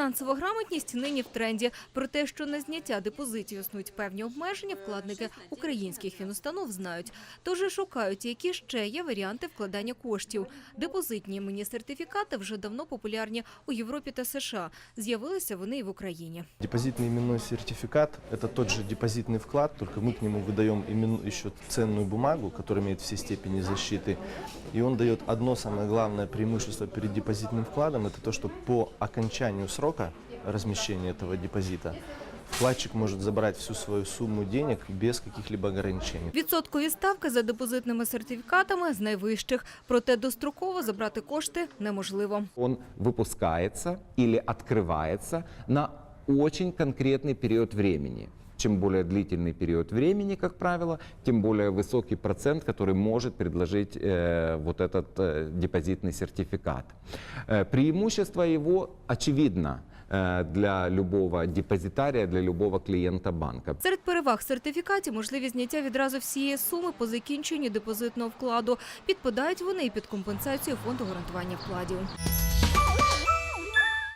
Фінансова грамотність нині в тренді. Про те, що на зняття депозитів існують певні обмеження, вкладники українських фінустанов знають. Тож і шукають, які ще є варіанти вкладання коштів. Депозитні іменні сертифікати вже давно популярні у Європі та США. З'явилися вони і в Україні. Депозитный именной сертификат – это тот же депозитный вклад, только мы к нему выдаем имен- еще ценную бумагу, которая имеет все степени защиты. И он дает одно самое главное преимущество перед депозитным вкладом – это то, что по окончанию срока размещения этого депозита вкладчик может забрать всю свою сумму денег без каких-либо ограничений. Відсоткові ставки за депозитними сертифікатами з найвищих. Проте достроково забрати кошти неможливо. Он выпускается или открывается на очень конкретный период времени. Чем более длительный период времени, как правило, тем более высокий процент, который может предложить э, вот этот э, депозитный сертификат. Э, преимущество его очевидно э, для любого депозитария, для любого клиента банка. Серед переваг сертифікатів можливість зняття відразу всієї суми по закінченню депозитного вкладу. Підпадають вони і під компенсацію фонду гарантування вкладів.